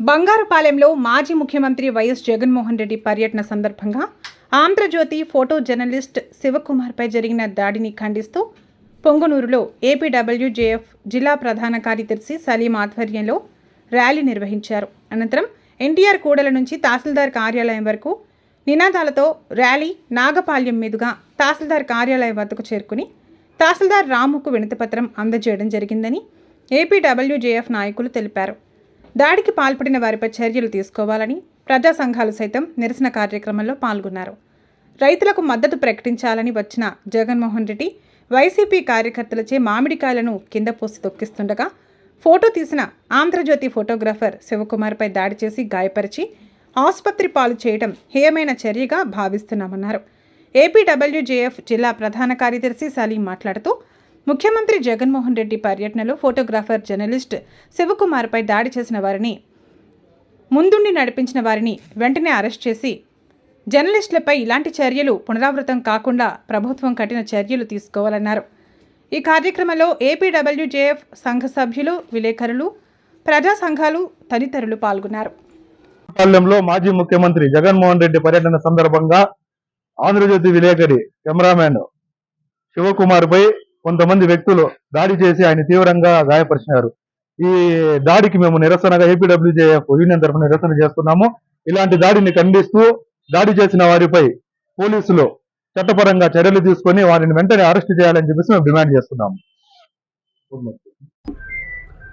బంగారుపాలెంలో మాజీ ముఖ్యమంత్రి వైఎస్ జగన్మోహన్ రెడ్డి పర్యటన సందర్భంగా ఆంధ్రజ్యోతి ఫోటో జర్నలిస్ట్ శివకుమార్పై జరిగిన దాడిని ఖండిస్తూ పొంగునూరులో ఏపీడబ్ల్యూజేఎఫ్ జిల్లా ప్రధాన కార్యదర్శి సలీం ఆధ్వర్యంలో ర్యాలీ నిర్వహించారు. అనంతరం ఎన్టీఆర్ కూడల నుంచి తహసీల్దార్ కార్యాలయం వరకు నినాదాలతో ర్యాలీ నాగపాల్యం మీదుగా తహసీల్దార్ కార్యాలయం వద్దకు చేరుకుని తహసీల్దార్ రాముకు వినతిపత్రం అందజేయడం జరిగిందని ఏపీడబ్ల్యూజేఎఫ్ నాయకులు తెలిపారు. దాడికి పాల్పడిన వారిపై చర్యలు తీసుకోవాలని ప్రజా సంఘాలు సైతం నిరసన కార్యక్రమంలో పాల్గొన్నారు. రైతులకు మద్దతు ప్రకటించాలని వచ్చిన జగన్మోహన్ రెడ్డి వైసీపీ కార్యకర్తలచే మామిడికాయలను కింద పోసి తొక్కిస్తుండగా ఫోటో తీసిన ఆంధ్రజ్యోతి ఫోటోగ్రాఫర్ శివకుమార్పై దాడి చేసి గాయపరిచి ఆసుపత్రి పాలు చేయడం హేయమైన చర్యగా భావిస్తున్నామన్నారు. ఏపీడబ్ల్యూజేఎఫ్ జిల్లా ప్రధాన కార్యదర్శి సలీం మాట్లాడుతూ ముఖ్యమంత్రి జగన్మోహన్ రెడ్డి పర్యటనలో ఫోటోగ్రాఫర్ జర్నలిస్ట్ శివకుమార్పై దాడి చేసిన వారిని ముందుండి నడిపించిన వారిని వెంటనే అరెస్ట్ చేసి జర్నలిస్టులపై ఇలాంటి చర్యలు పునరావృతం కాకుండా ప్రభుత్వం కఠిన చర్యలు తీసుకోవాలన్నారు. ఈ కార్యక్రమంలో ఏపీడబ్ల్యూజేఎఫ్ సంఘ సభ్యులు విలేకరులు ప్రజా సంఘాలు తదితరులు పాల్గొన్నారు. పాలెంలో మాజీ ముఖ్యమంత్రి జగన్మోహన్ రెడ్డి పర్యటన సందర్భంగా ఆంధ్రజ్యోతి విలేకరి కెమెరామ్యాన్ శివకుమార్ పై కొంతమంది వ్యక్తులు దాడి చేసి ఆయన తీవ్రంగా గాయపరిచినారు. ఈ దాడికి మేము నిరసనగా ఏపీడబ్ల్యూజేఎఫ్ యూనియన్ తరఫున నిరసన చేస్తున్నాము. ఇలాంటి దాడిని ఖండిస్తూ దాడి చేసిన వారిపై పోలీసులు చట్టపరంగా చర్యలు తీసుకొని వారిని వెంటనే అరెస్ట్ చేయాలని చెప్పేసి మేము డిమాండ్ చేస్తున్నాము.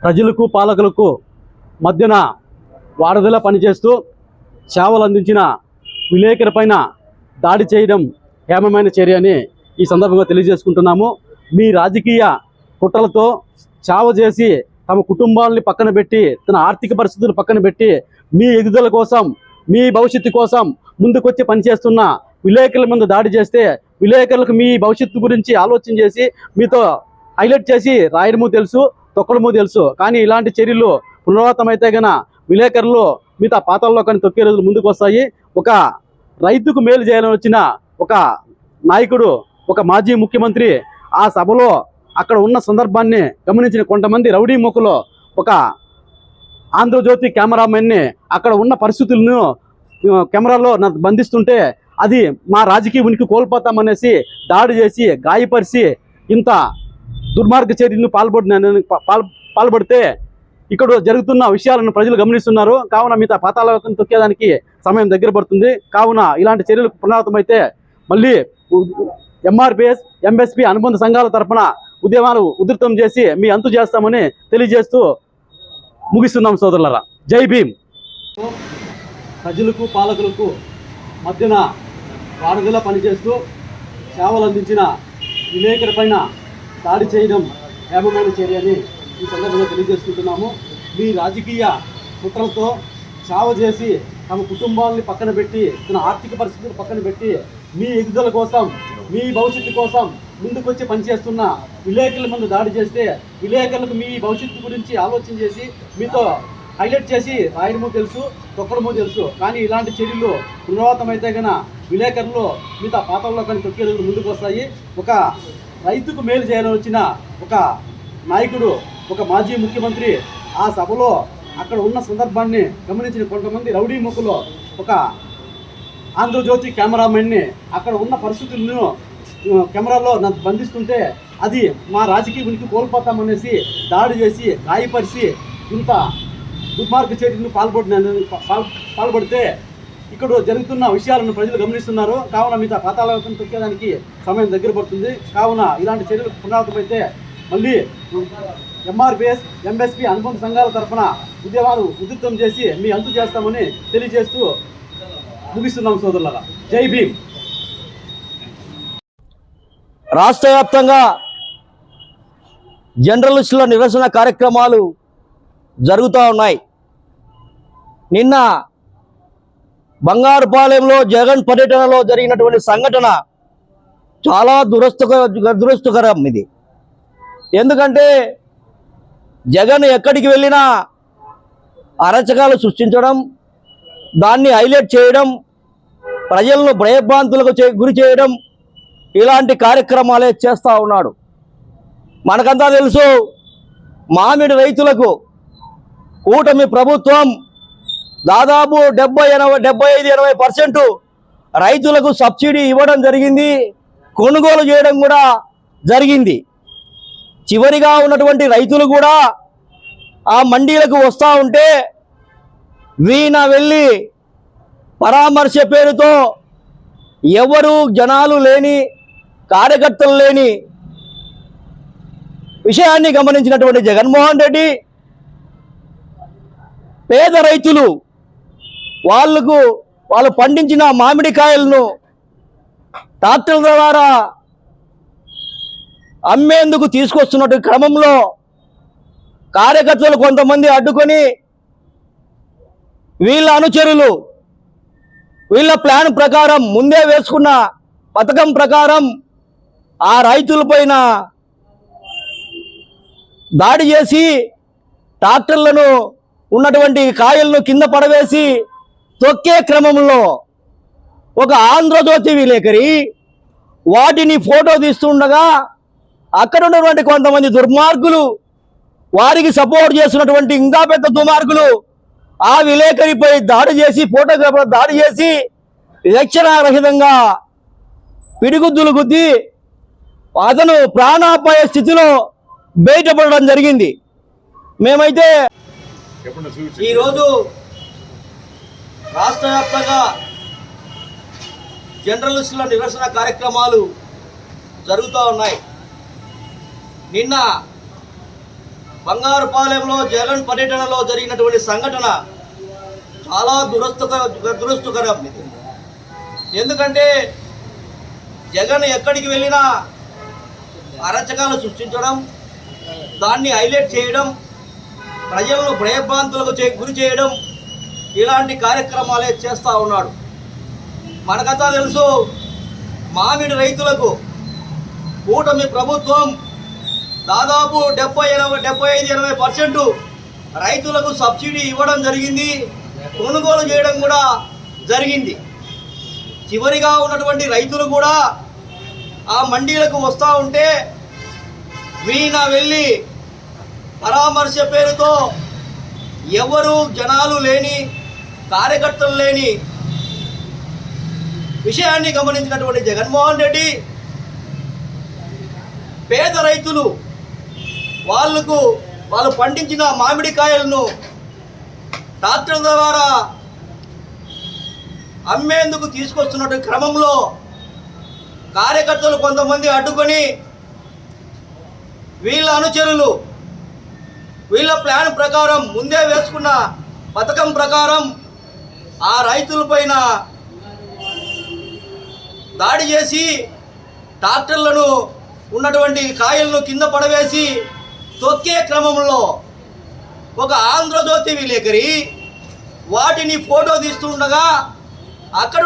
ప్రజలకు పాలకులకు మధ్యన వారధిలా పనిచేస్తూ సేవలు అందించిన విలేకరు పైన దాడి చేయడం హేమమైన చర్య అని ఈ సందర్భంగా తెలియజేసుకుంటున్నాము. మీ రాజకీయ కుట్రలతో చావ చేసి తమ కుటుంబాలని పక్కన పెట్టి తన ఆర్థిక పరిస్థితులు పక్కన పెట్టి మీ ఎదుగుదల కోసం మీ భవిష్యత్తు కోసం ముందుకొచ్చి పనిచేస్తున్న విలేకరుల మీద దాడి చేస్తే విలేకరులకు మీ భవిష్యత్తు గురించి ఆలోచన చేసి మీతో హైలైట్ చేసి రాయడము తెలుసు తొక్కడము తెలుసు. కానీ ఇలాంటి చర్యలు పునరావృతమైతే గన విలేకరులు మిగతా పాతాల్లో కానీ తొక్కే రోజులు ముందుకు వస్తాయి ఒక రైతుకు మేలు చేయాలని వచ్చిన ఒక నాయకుడు ఒక మాజీ ముఖ్యమంత్రి ఆ సభలో అక్కడ ఉన్న సందర్భాన్ని గమనించిన కొంతమంది రౌడీ ముఖలో ఒక ఆంధ్రజ్యోతి కెమెరామెన్ని అక్కడ ఉన్న పరిస్థితులను కెమెరాలో బంధిస్తుంటే అది మా రాజకీయ ఉనికి కోల్పోతామనేసి దాడి చేసి గాయపరిచి ఇంత దుర్మార్గ చర్యలు పాల్పడిన పాల్ పాల్పడితే ఇక్కడ జరుగుతున్న విషయాలను ప్రజలు గమనిస్తున్నారు. కావున మిగతా పాతాళం తొక్కేదానికి సమయం దగ్గర పడుతుంది. కావున ఇలాంటి చర్యలు పునరావృతమైతే మళ్ళీ ఎంఆర్పిఎస్ ఎంఎస్పి అనుబంధ సంఘాల తరఫున ఉద్యమాలు ఉధృతం చేసి మీ అంతు చేస్తామని తెలియజేస్తూ ముగిస్తున్నాం సోదరులరా. జై భీమ్. ప్రజలకు పాలకులకు మధ్యన వారధిలా పనిచేస్తూ సేవలు అందించిన విలేకరు పైన దాడి చేయడం హేమమైన చర్య అని ఈ సందర్భంగా తెలియజేసుకుంటున్నాము. మీ రాజకీయ కుట్రలతో సేవ చేసి తమ కుటుంబాలని పక్కన పెట్టి తన ఆర్థిక పరిస్థితులు పక్కన పెట్టి మీ ఎదుగుదల కోసం మీ భవిష్యత్తు కోసం ముందుకొచ్చి పనిచేస్తున్న విలేకరుల ముందు దాడి చేస్తే విలేకరులకు మీ భవిష్యత్తు గురించి ఆలోచన చేసి మీతో హైలైట్ చేసి రాయడమో తెలుసు తొక్కడమో తెలుసు. కానీ ఇలాంటి చర్యలు పునరావృతమైతే గన విలేకరులు మిగతా పాత్రలో కానీ తొక్కే ముందుకు వస్తాయి. ఒక రైతుకు మేలు చేయాలని వచ్చిన ఒక నాయకుడు ఒక మాజీ ముఖ్యమంత్రి ఆ సభలో అక్కడ ఉన్న సందర్భాన్ని గమనించిన కొంతమంది రౌడీ ముక్కులో ఒక ఆంధ్రజ్యోతి కెమెరామెన్ని అక్కడ ఉన్న పరిస్థితులను కెమెరాలో నన్ను బంధిస్తుంటే అది మా రాజకీయ ఉనికి కోల్పోతామనేసి దాడి చేసి గాయపరిచి ఇంత దుర్మార్గ చర్యలను పాల్పడిన పాల్- పాల్పడితే ఇక్కడ జరుగుతున్న విషయాలను ప్రజలు గమనిస్తున్నారు. కావున మిగతా పాతాళం తొక్కేదానికి సమయం దగ్గర పడుతుంది. కావున ఇలాంటి చర్యలు పునరావృతమైతే మళ్ళీ ఎంఆర్పిఎస్ ఎంఎస్పి అనుబంధ సంఘాల తరఫున ఉద్యమాలు ఉధృతం చేసి మీ అంతు చేస్తామని తెలియజేస్తూ ముగిస్తున్నాం సోదరులరా. జై భీమ్. రాష్ట్ర వ్యాప్తంగా జర్నలిస్టుల నిరసన కార్యక్రమాలు జరుగుతూ ఉన్నాయి. నిన్న బంగారుపాలెంలో జగన్ పర్యటనలో జరిగినటువంటి సంఘటన చాలా దురస్తుకర దురస్తుకరం ఇది. ఎందుకంటే జగన్ ఎక్కడికి వెళ్ళినా అరచకాలు సృష్టించడం దాన్ని హైలైట్ చేయడం ప్రజలను భయభ్రాంతులకు చే- గురి చేయడం ఇలాంటి కార్యక్రమాలే చేస్తూ ఉన్నాడు. మనకంతా తెలుసు మామిడి రైతులకు కూటమి ప్రభుత్వం దాదాపు డెబ్బై ఎనభై డెబ్బై ఐదు ఎనభై పర్సెంట్ రైతులకు సబ్సిడీ ఇవ్వడం జరిగింది కొనుగోలు చేయడం కూడా జరిగింది. చివరిగా ఉన్నటువంటి రైతులు కూడా ఆ మండీలకు వస్తూ ఉంటే వీణ వెళ్ళి పరామర్శ పేరుతో ఎవరు జనాలు లేని కార్యకర్తలు లేని విషయాన్ని గమనించినటువంటి జగన్మోహన్ రెడ్డి పేద రైతులు వాళ్ళకు వాళ్ళు పండించిన మామిడికాయలను ట్రాక్టర్ల ద్వారా అమ్మేందుకు తీసుకొస్తున్నట్టు క్రమంలో కార్యకర్తలు కొంతమంది అడ్డుకొని వీళ్ళ అనుచరులు వీళ్ళ ప్లాన్ ప్రకారం ముందే వేసుకున్న పథకం ప్రకారం ఆ రైతులపైన దాడి చేసి ట్రాక్టర్లను ఉన్నటువంటి కాయలను కింద పడవేసి తొక్కే క్రమంలో ఒక ఆంధ్రజ్యోతి విలేకరి వాటిని ఫోటో తీస్తుండగా అక్కడ ఉన్నటువంటి కొంతమంది దుర్మార్గులు వారికి సపోర్ట్ చేస్తున్నటువంటి ఇంకా పెద్ద దుర్మార్గులు ఆ విలేకరిపై దాడి చేసి ఫోటోగ్రాఫర్ దాడి చేసి రక్షణారహితంగా పిడిగుద్దులు గుద్ది అతను ప్రాణాపాయ స్థితిలో బయటపడడం జరిగింది. మేమైతే ఈరోజు రాష్ట్ర వ్యాప్తంగా జర్నలిస్టుల నిరసన కార్యక్రమాలు జరుగుతూ ఉన్నాయి. నిన్న బంగారుపాలెంలో జగన్ పర్యటనలో జరిగినటువంటి సంఘటన చాలా దురస్తుకర దురస్తుకరం ఎందుకంటే జగన్ ఎక్కడికి వెళ్ళినా అరచకాలు సృష్టించడం దాన్ని హైలైట్ చేయడం ప్రజలను భయభ్రాంతులకు చే గురి చేయడం ఇలాంటి కార్యక్రమాలే చేస్తూ ఉన్నాడు. మనకంతా తెలుసు మామిడి రైతులకు కూటమి ప్రభుత్వం దాదాపు డెబ్బై ఎనభై డెబ్బై ఐదు ఎనభై పర్సెంట్ రైతులకు సబ్సిడీ ఇవ్వడం జరిగింది. కొనుగోలు చేయడం కూడా జరిగింది. చివరిగా ఉన్నటువంటి రైతులు కూడా ఆ మండీలకు వస్తూ ఉంటే వీణ వెళ్ళి పరామర్శ పేరుతో ఎవరు జనాలు లేని కార్యకర్తలు లేని విషయాన్ని గమనించినటువంటి జగన్మోహన్ రెడ్డి పేద రైతులు వాళ్ళకు వాళ్ళు పండించిన మామిడికాయలను ట్రాక్టర్ల ద్వారా అమ్మేందుకు తీసుకొస్తున్నటువంటి క్రమంలో కార్యకర్తలు కొంతమంది అడ్డుకొని వీళ్ళ అనుచరులు వీళ్ళ ప్లాన్ ప్రకారం ముందే వేసుకున్న పథకం ప్రకారం ఆ రైతులపైన దాడి చేసి ట్రాక్టర్లను ఉన్నటువంటి కాయలను కింద పడవేసి తొక్కే క్రమంలో ఒక ఆంధ్రజ్యోతి విలేకరి వాటిని ఫోటో తీస్తుండగా అక్కడ